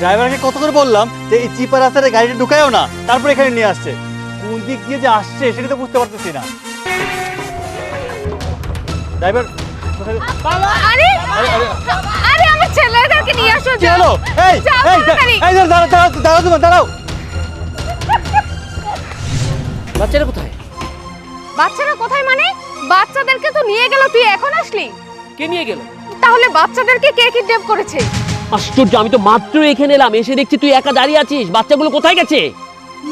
ড্রাইভারকে কত করে বললাম যে এই চিপার রাস্তায় গাড়িটা ঢুকায়ও না তারপর এখানে নিয়ে আসছে। কোন দিক দিয়ে যে আসছে সেটা তো বুঝতে পারতেছি না। ড্রাইভার কোথায়? আরে আরে, আরে। আরে আমার ছেলেদেরকে নিয়ে আসো কি এই এই এই দাঁড়াও দাঁড়াও দাঁড়াও দাঁড়াও দাঁড়াও বাচ্চারা কোথায়? বাচ্চারা কোথায় মানে? বাচ্চাদেরকে তো নিয়ে গেল তুই এখন আসলি? কে নিয়ে গেল? তাহলে বাচ্চাদেরকে কে কিডন্যাপ করেছে? আশ্চর্য আমি তো মাত্র এখানে এলাম এসে দেখছি তুই একা দাঁড়িয়ে আছিস। বাচ্চাগুলো কোথায় গেছে?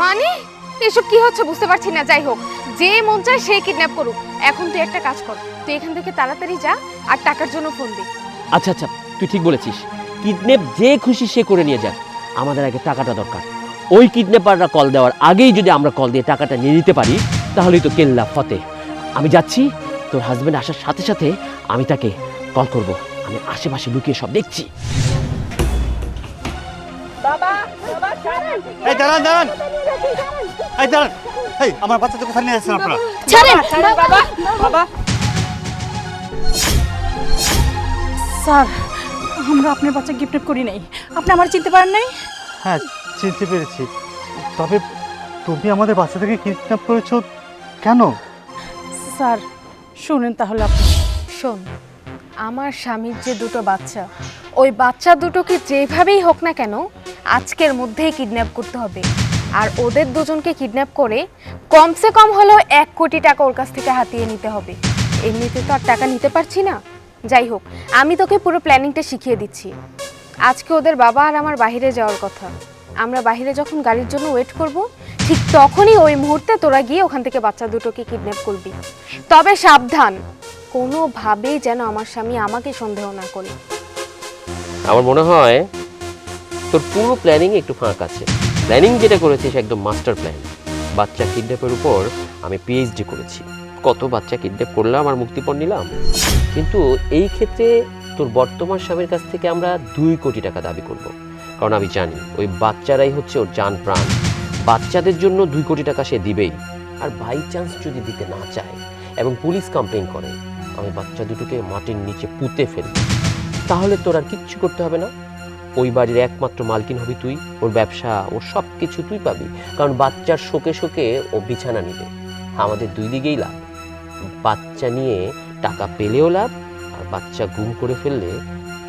মানে? এসব কি হচ্ছে বুঝতে পারছি না যাই হোক। যে মন চায় সে কিডন্যাপ করুক। এখন তুই একটা কাজ কর তুই এখান থেকে তাড়াতাড়ি যা আর টাকার জন্য ফোন দে। আচ্ছা আচ্ছা তুই ঠিক বলেছিস। কিডন্যাপ যে খুশি সে করে নিয়ে যাক। আমাদের আগে টাকাটা দরকার। ওই কিডন্যাপাররা কল দেওয়ার আগেই যদি আমরা কল দিয়ে টাকাটা নিয়ে নিতে পারি তাহলেই তো কেল্লা ফতে। আমি যাচ্ছি তোর হাজবেন্ড আসার সাথে সাথে আমি তাকে কল করব। আমি আশেপাশে লুকিয়ে সব দেখছি। এই দাঁড়ান দাঁড়ান। এই দাঁড়ান। এই আমার বাচ্চাদের কোথায় নিয়ে আসছেন আপনারা? ছাড়েন। বাবা বাবা স্যার আমরা আপনার বাচ্চা গিফট করি নাই। আপনি আমার চিনতে পারেন নাই? হ্যাঁ চিনতে পেরেছি। তবে তুমি আমাদের বাচ্চাদেরকে কিডন্যাপ করেছ কেন? স্যার শুনেন তাহলে আপনি। শোন আমার স্বামীর যে দুটো বাচ্চা ওই বাচ্চা দুটোকে যেভাবেই হোক না কেন, আজকের মধ্যেই কিডন্যাপ করতে হবে। আর ওদের দুজনকে কিডন্যাপ করে কমসে কম হলেও এক কোটি টাকা ওর কাছ থেকে হাতিয়ে নিতে হবে। এমনিতে তো আর টাকা নিতে পারছি না। যাই হোক, আমি তোকে পুরো প্ল্যানিংটা শিখিয়ে দিচ্ছি। আজকে ওদের বাবা আর আমার বাইরে যাওয়ার কথা। আমরা বাইরে যখন গাড়ির জন্য ওয়েট করব, ঠিক তখনই ওই মুহূর্তে তোরা গিয়ে ওখান থেকে বাচ্চা দুটোকে কিডন্যাপ করবি। তবে সাবধান, কোনোভাবেই যেন আমার স্বামী আমাকে সন্দেহ না করে। আমার মনে হয় তোর পুরো প্ল্যানিং একটু ফাঁক আছে। প্ল্যানিং যেটা করেছিস একদম মাস্টার প্ল্যান বাচ্চা কিডন্যাপের উপর আমি পিএইচডি করেছি। কত বাচ্চা কিডন্যাপ করলাম আর মুক্তিপণ নিলাম। কিন্তু এই ক্ষেত্রে তোর বর্তমান স্বামীর কাছ থেকে আমরা দুই কোটি টাকা দাবি করব। কারণ আমি জানি, ওই বাচ্চারাই হচ্ছে ওর যান প্রাণ। বাচ্চাদের জন্য দুই কোটি টাকা সে দিবেই। আর বাই চান্স যদি দিতে না চায় এবং পুলিশ কমপ্লেন করে, আমি বাচ্চা দুটোকে মাটির নিচে পুঁতে ফেলব। তাহলে তোর আর কিচ্ছু করতে হবে না। ওই বাড়ির একমাত্র মালকিন হবি তুই ওর ব্যবসা ওর সব কিছু তুই পাবি। কারণ বাচ্চার শোকে শোকে ও বিছানা নিবে। আমাদের দুই দিকেই লাভ। বাচ্চা নিয়ে টাকা পেলেও লাভ আর বাচ্চা গুম করে ফেললে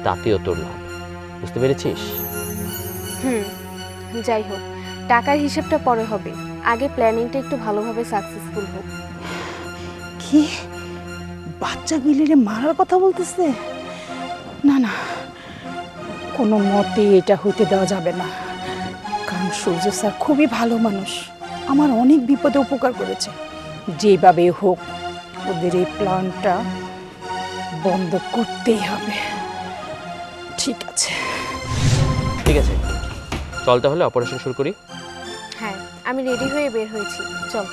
তাতেও তোর লাভ। বুঝতে পেরেছিস? হুম যাই হোক টাকার হিসেবটা পরে হবে। আগে প্ল্যানিংটা একটু ভালোভাবে সাকসেসফুল হোক। কি? বাচ্চা মিলিয়ে মারার কথা বলতেছে? না না। কোনো মতে এটা হইতে দেওয়া যাবে না। কারণ সূর্য স্যার খুবই ভালো মানুষ। আমার অনেক বিপদে উপকার করেছে। যেভাবে হোক ওদের এই প্ল্যানটা বন্ধ করতেই হবে। ঠিক আছে। ঠিক আছে। চল তাহলে অপারেশন শুরু করি। হ্যাঁ আমি রেডি হয়ে বের হয়েছি। চল।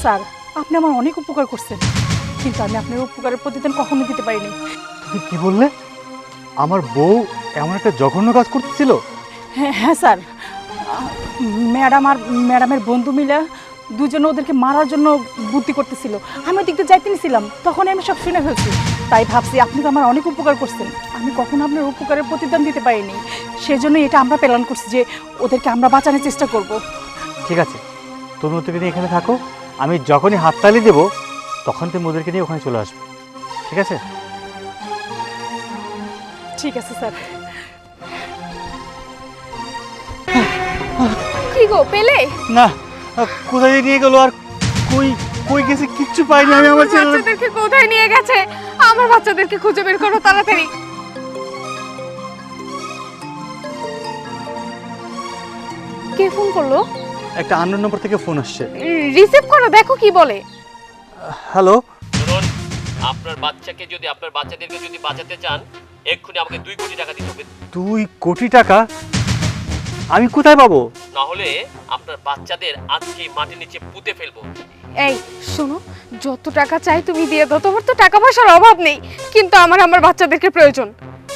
স্যার আপনি আমার অনেক উপকার করছেন। কিন্তু আমি আপনার উপকারের প্রতিদান কখনো দিতে পারিনি। তুমি কি বললে? আমার বউ এমন একটা জঘন্য কাজ করতেছিল? হ্যাঁ হ্যাঁ স্যার। ম্যাডাম আর ম্যাডামের বন্ধু মিলে দুজনে ওদেরকে মারার জন্য বুদ্ধি করতেছিল। আমি ওদিক দিয়ে যাইতে নিছিলাম। তখন আমি সব শুনে ফেলছি। তাই ভাবছি আপনি তো আমার অনেক উপকার করছেন। আমি কখনো আপনার উপকারের প্রতিদান দিতে পারিনি। সেজন্য এটা আমরা প্ল্যান করছি যে ওদেরকে আমরা বাঁচানোর চেষ্টা করব। ঠিক আছে। তুমি ওদেরকে এখানে থাকো। আমি যখনই হাততালি দেবো তখন তুমি ওদেরকে নিয়ে ওখানে চলে আসবে। ঠিক আছে? ঠিক আছে স্যার। কি গো পেলে? না কোথায় নিয়ে গেলো আর কই কই গেছে কিচ্ছু পাইনি আমি আমার ছেলে বাচ্চাদেরকে কোথায় নিয়ে গেছে? আমার বাচ্চাদেরকে খুঁজে বের করো তাড়াতাড়ি। কে ফোন করল? একটা আন্ডার নম্বর থেকে ফোন আসছে। রিসিভ করো দেখো কি বলে। হ্যালো? শুনুন আপনার বাচ্চাকে যদি আপনার বাচ্চাদেরকে যদি বাঁচাতে চান এক্ষুনি আমাকে দুই কোটি টাকা দিতে হবে। দুই কোটি টাকা? আমি কোথায় পাবো? না হলে আপনার বাচ্চাদের আজকে মাটির নিচে পুঁতে ফেলব। এই শোনো যত টাকা চাই তুমি দিয়ে দাও তোমার তো টাকা পয়সার অভাব নেই। কিন্তু আমার আমার বাচ্চাদেরকে প্রয়োজন।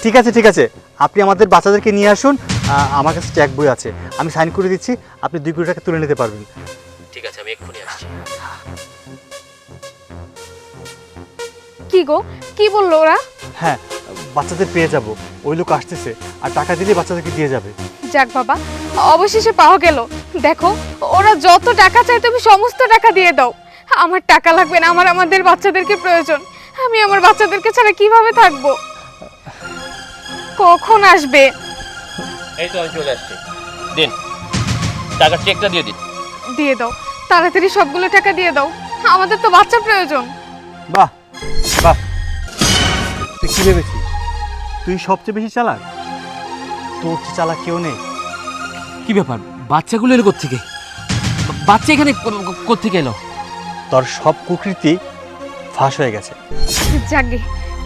ঠিক আছে ঠিক আছে। আপনি আমাদের বাচ্চাদেরকে নিয়ে আসুন আহ, আমার কাছে চেক বই আছে। আমি সাইন করে দিচ্ছি আপনি দুই কোটি টাকা তুলে নিতে পারবেন। ঠিক আছে আমি এক্ষুনি কি গো? কি বলল ওরা? হ্যাঁ বাচ্চাদের পেয়ে যাব। ওই লোক আসতেছে আর টাকা দিলে বাচ্চাদেরকে দিয়ে যাবে। যাক বাবা অবশেষে পাওয়া গেল। দেখো ওরা যত টাকা চায় তুমি সমস্ত টাকা দিয়ে দাও। আমার টাকা লাগবে না আমার আমাদের বাচ্চাদেরকে প্রয়োজন। আমি আমার বাচ্চাদেরকে ছাড়া কীভাবে থাকব? কখন আসবে? এই তো আমি চলে আসছি। দিন টাকার চেকটা দিয়ে দিন। দিয়ে দাও। তাড়াতাড়ি সবগুলো টাকা দিয়ে দাও। আমাদের তো বাচ্চা প্রয়োজন। বাহ বাহ। তুই কী ভেবেছিস? তুই সবচেয়ে বেশি চালাক? তোর চেয়ে চালাক কেউ নেই। কি ব্যাপার? বাচ্চাগুলো এলো থেকে বাচ্চা এখানে কোথেকে এলো? তোর সব কুকৃতি ফাঁস হয়ে গেছে। যাকে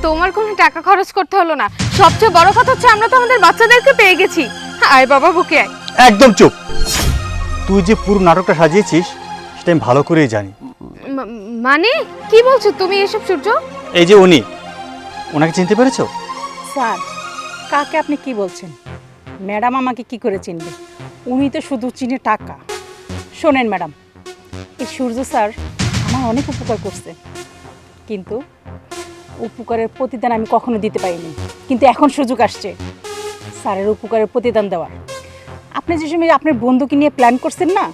তোমার কোনো টাকা খরচ করতে হলো না। সবচেয়ে বড় কথা হচ্ছে আমরা তো আমাদের বাচ্চাদেরকে পেয়ে গেছি। আয় বাবা বুকে আয়। একদম চুপ। তুই যে পুরো নাটকটা সাজিয়েছিস সেটা আমি ভালো করেই জানি। মানে? কি বলছো তুমি এসব সূর্য? এই যে উনি, ওনাকে চিনতে পেরেছ? স্যার, কাকে আপনি কি বলছেন? ম্যাডাম আমাকে কি করে চিনবে? উনি তো শুধু চিনে টাকা। শোনেন ম্যাডাম, এই সূর্য স্যার আমার অনেক উপকার করছে। কিন্তু উপকারের প্রতিদান আমি কখনো দিতে পারিনি। কিন্তু এখন সুযোগ আসছে স্যারের উপকারের প্রতিদান দেওয়ার। আপনি যে সময় আপনার বন্ধুকে নিয়ে প্ল্যান করছেন না,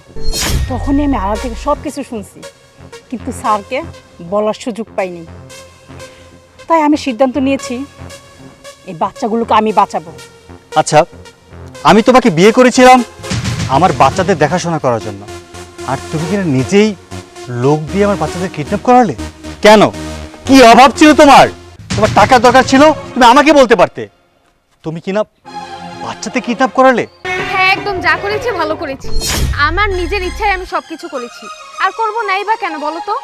তখনই আমি আড়াল থেকে সব কিছু শুনছি। কিন্তু স্যারকে বলার সুযোগ পাইনি। তাই আমি সিদ্ধান্ত নিয়েছি এই বাচ্চাগুলোকে আমি বাঁচাবো। আচ্ছা আমি তোমাকে বিয়ে করেছিলাম আমার বাচ্চাদের দেখাশোনা করার জন্য। আর তুমি কিনা নিজেই লোক দিয়ে আমার বাচ্চাদের কিডন্যাপ করালে? কেন? কি অভাব ছিল তোমার? তোমার টাকার দরকার ছিল তুমি আমাকে বলতে পারতে। তুমি কিনা বাচ্চাদের কিডন্যাপ করালে? হ্যাঁ একদম যা করেছি ভালো করেছি। আমার নিজের ইচ্ছায় আমি সবকিছু করেছি। আর করব নাই বা কেন বলো তো?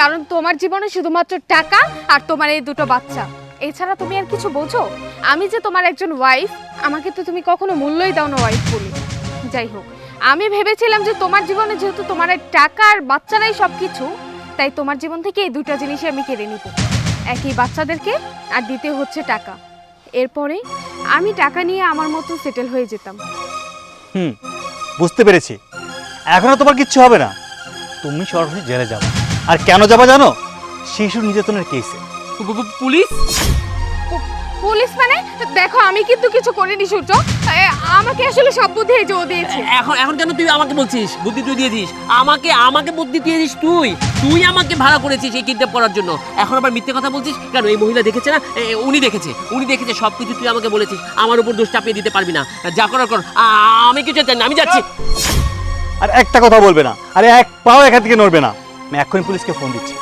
কারণ তোমার জীবনে শুধুমাত্র টাকা আর তোমার এই দুটো বাচ্চা। এছাড়া তুমি আর কিছু বোঝো? আমি যে তোমার একজন ওয়াইফ আমাকে তো তুমি কখনো মূল্যই দাও না ওয়াইফ বলে। যাই হোক, আমি ভেবেছিলাম যে তোমার জীবনে যেহেতু তোমার টাকা আর বাচ্চারাই সব কিছু তাই তোমার জীবন থেকে এই দুটো জিনিসই আমি কেড়ে নিব। একই বাচ্চাদেরকে আর দ্বিতীয় হচ্ছে টাকা। এরপরে আমি টাকা নিয়ে আমার মতো সেটেল হয়ে যেতাম। হুম, বুঝতে পেরেছি। এখনও তোমার কিচ্ছু হবে না। তুমি সরাসরি জেলে যাবে। আর কেন যাবা জানো? শিশু নির্যাতনের কেসে পুলিশ? পুলিশ মানে? দেখো আমি কিন্তু কিছু করিনি সূর্য। এ, আমাকে আসলে সব বুদ্ধি এই যে ও দিয়েছে। এখন এখন কেন তুই আমাকে বলছিস? বুদ্ধি তুই দিয়েছিস। আমাকে আমাকে বুদ্ধি দিয়েছিস তুই। তুই আমাকে ভাড়া করেছিস এই কিডন্যাপ করার জন্য। এখন আবার মিথ্যে কথা বলছিস? কেন এই মহিলা দেখেছে না? এ, উনি দেখেছে। উনি দেখেছে সব কিছু তুই আমাকে বলেছিস। আমার উপর দোষ চাপিয়ে দিতে পারবি না। যা করার কর। আ- আমি কিছু চাই না আমি যাচ্ছি। আর একটা কথা বলবে না। আরে এক পাও এখান থেকে নড়বে না। আমি এক্ষুনি পুলিশকে ফোন দিচ্ছি।